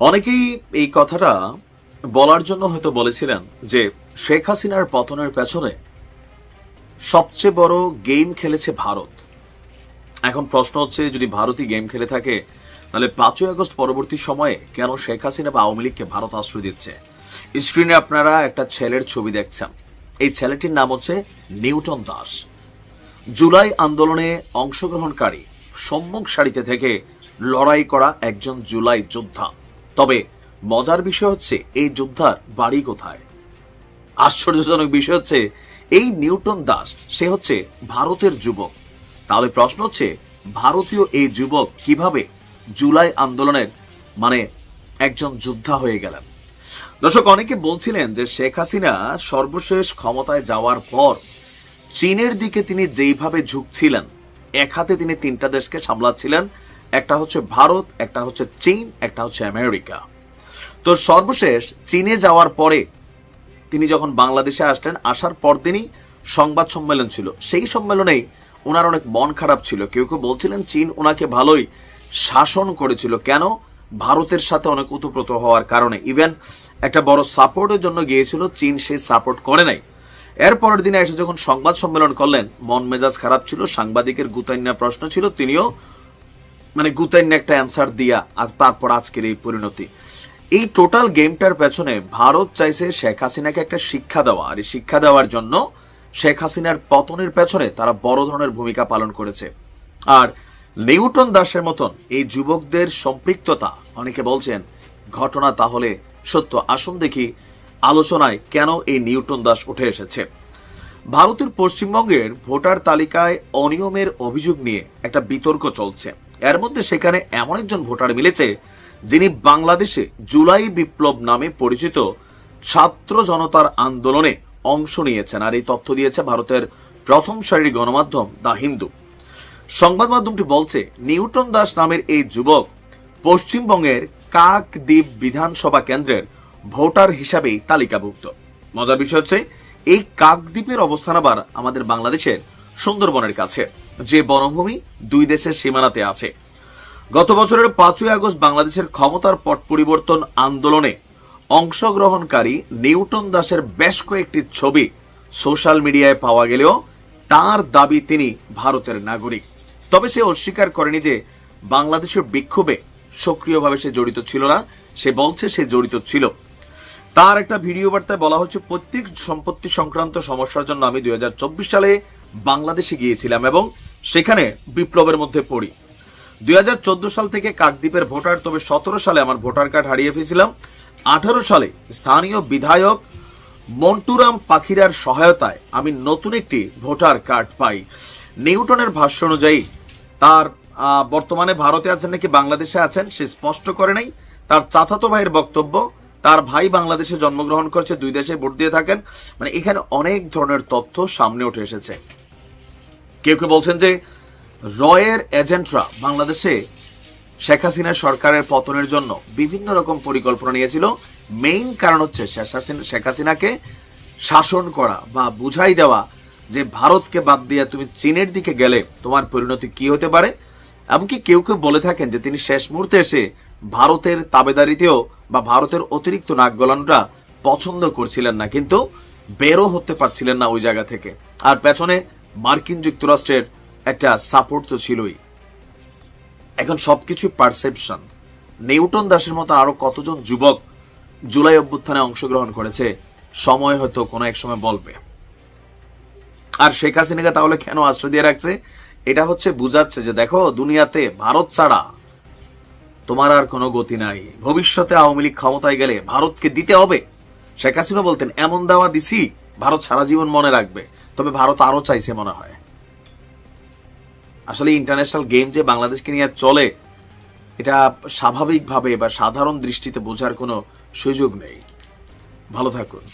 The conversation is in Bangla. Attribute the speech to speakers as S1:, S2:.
S1: অনেকেই এই কথাটা বলার জন্য হয়তো বলেছিলেন যে শেখ হাসিনার পতনের পেছনে সবচেয়ে বড় গেম খেলেছে ভারত। এখন প্রশ্ন হচ্ছে, যদি ভারতই গেম খেলে থাকে, তাহলে পাঁচই আগস্ট পরবর্তী সময়ে কেন শেখ হাসিনা বা আওয়ামী লীগকে ভারত আশ্রয় দিচ্ছে? স্ক্রিনে আপনারা একটা ছেলের ছবি দেখছেন। এই ছেলেটির নাম হচ্ছে নিউটন দাস। জুলাই আন্দোলনে অংশগ্রহণকারী সম্মুখ সারিতে থেকে লড়াই করা একজন জুলাই যোদ্ধা। তবে মজার বিষয় হচ্ছে, এই যোদ্ধার বাড়ি কোথায়? আশ্চর্যজনক বিষয় হচ্ছে, এই নিউটন দাস, সে হচ্ছে ভারতের যুবক। তাহলে প্রশ্ন হচ্ছে, ভারতীয় এই যুবক কীভাবে জুলাই আন্দোলনের মানে একজন যোদ্ধা হয়ে গেলেন? দর্শক, অনেকে বলছিলেন যে শেখ হাসিনা সর্বশেষ ক্ষমতায় যাওয়ার পর চীনের দিকে তিনি যেইভাবে ঝুঁকছিলেন, এক হাতে তিনি তিনটা দেশকে সামলাচ্ছিলেন একটা হচ্ছে ভারত, একটা হচ্ছে চীন, একটা হচ্ছে আমেরিকা। তো সর্বশেষ চীনে যাওয়ার পরে তিনি যখন বাংলাদেশে আসলেন, আসার পরদিনই সংবাদ সম্মেলন ছিল। সেই সম্মেলনেই ওনার অনেক মন খারাপ ছিল। কেউ কেউ বলছিলেন, চীন ওনাকে ভালোই শাসন করেছিল। কেন? ভারতের সাথে অনেক উতপ্রত হওয়ার কারণে। ইভেন একটা বড় সাপোর্টের জন্য গিয়েছিল, চীন সেই সাপোর্ট করে নাই। এর পরের দিনে এসে যখন সংবাদ সম্মেলন করলেন, মন মেজাজ খারাপ ছিল, সাংবাদিকের গুতাইন্যা প্রশ্ন ছিল, তিনিও মানে গুতাইন্য একটা অ্যান্সার দিয়া আর তারপর আজকের এই পরিণতি। এই টোটাল গেমটার পেছনে ভারত চাইছে শেখ হাসিনাকে একটা শিক্ষা দেওয়া। আর এই শিক্ষা দেওয়ার জন্য শেখ হাসিনার পতনের পেছনে তারা বড় ধরনের ভূমিকা পালন করেছে। আর নিউটন দাসের মতন এই যুবকদের সম্পৃক্ততা, অনেকে বলছেন ঘটনা তাহলে সত্য। আসুন দেখি আলোচনায় কেন এই নিউটন দাস উঠে এসেছে। ভারতের পশ্চিমবঙ্গের ভোটার তালিকায় অনিয়মের অভিযোগ নিয়ে একটা বিতর্ক চলছে। এর মধ্যে সেখানে এমন একজন ভোটার মিলেছে, যিনি বাংলাদেশে জুলাই বিপ্লব নামে পরিচিত ছাত্র জনতার আন্দোলনে অংশ নিয়েছেন আর এই তথ্য দিয়েছে ভারতের প্রথম সারির গণমাধ্যম দা হিন্দু। সংবাদ মাধ্যমটি বলছে, নিউটন দাস নামের এই যুবক পশ্চিমবঙ্গের কাকদ্বীপ বিধানসভা কেন্দ্রের ভোটার হিসাবেই তালিকাভুক্ত। মজার বিষয় হচ্ছে, এই কাকদ্বীপের অবস্থান আবার আমাদের বাংলাদেশের সুন্দরবনের কাছে। যে বনভূমি দুই দেশের সীমানাতে আছে। গত বছরের পাঁচই আগস্ট বাংলাদেশের ক্ষমতার পট পরিবর্তন আন্দোলনে অংশগ্রহণকারী নিউটন দাসের বেশ কয়েকটি ছবি সোশ্যাল মিডিয়ায় পাওয়া গেলেও তার দাবি তিনি ভারতের নাগরিক। তবে সে অস্বীকার করেনি যে বাংলাদেশের বিক্ষোভে সক্রিয়ভাবে সে জড়িত ছিল না, সে বলছে সে জড়িত ছিল। তার একটা ভিডিও বার্তায় বলা হচ্ছে, প্রত্যেক সম্পত্তি সংক্রান্ত সমস্যার জন্য আমি দুই হাজার চব্বিশ সালে বাংলাদেশে গিয়েছিলাম এবং সেখানে বিপ্লবের মধ্যে পড়ি। দুই হাজার চোদ্দ সাল থেকে কাকদ্বীপের ভোটার, তবে সতেরো সালে আমার ভোটার কার্ড হারিয়ে ফেলেছিলাম। আঠারো সালে স্থানীয় বিধায়ক মন্টুরাম পাখিরার সহায়তায় আমি নতুন একটি ভোটার কার্ড পাই। নিউটনের ভাষ্য অনুযায়ী, তার বর্তমানে ভারতে আছেন নাকি বাংলাদেশে আছেন, সে স্পষ্ট করে নাই। তার চাচাতো ভাইয়ের বক্তব্য, তার ভাই বাংলাদেশে জন্মগ্রহণ করছে, দুই দেশে ভোট দিয়ে থাকেন। মানে এখানে অনেক ধরনের তথ্য সামনে উঠে এসেছে। কেউ কেউ বলছেন যে রয়ের এজেন্টরা বাংলাদেশে শেখ হাসিনা সরকারের পতনের জন্য বিভিন্ন রকম পরিকল্পনা নিয়েছিল। মেইন কারণ হচ্ছে শেখ হাসিনা- শেখ হাসিনাকে শাসন করা বা বুঝাই দেওয়া যে ভারতকে বাদ দিয়ে তুমি চীনের দিকে গেলে তোমার পরিণতি কি হতে পারে? এমনকি কেউ কেউ বলে থাকেন যে তিনি শেষ মুহূর্তে এসে ভারতের তাবেদারিতেও বা ভারতের অতিরিক্ত নাক গলানোটা পছন্দ করছিলেন না, কিন্তু বেরো হতে পারছিলেন না ওই জায়গা থেকে। আর পেছনে মার্কিন যুক্তরাষ্ট্রের একটা সাপোর্ট তো ছিলই। এখন সবকিছু পারসেপশন নিউটন দাসের মতো আরও কতজন যুবক জুলাই অভ্যুত্থানে অংশগ্রহণ করেছে, সময় হয়তো কোনো এক সময় বলবে। আর শেখ হাসিনাকে তাহলে কেন আশ্রয় দিয়ে রাখছে? এটা হচ্ছে বুঝাচ্ছে যে দেখো, দুনিয়াতে ভারত ছাড়া তোমার আর কোনো গতি নাই। ভবিষ্যতে আওয়ামী লীগ ক্ষমতায় গেলে ভারতকে দিতে হবে। শেখ হাসিনা বলতেন, এমন দাওয়া দিছি, ভারত সারা জীবন মনে রাখবে। তবে ভারত আরও চাইছে মনে হয়। আসলে ইন্টারন্যাশনাল গেম যে বাংলাদেশকে নিয়ে চলে, এটা স্বাভাবিকভাবে বা সাধারণ দৃষ্টিতে বোঝার কোনো সুযোগ নেই। ভালো থাকুন।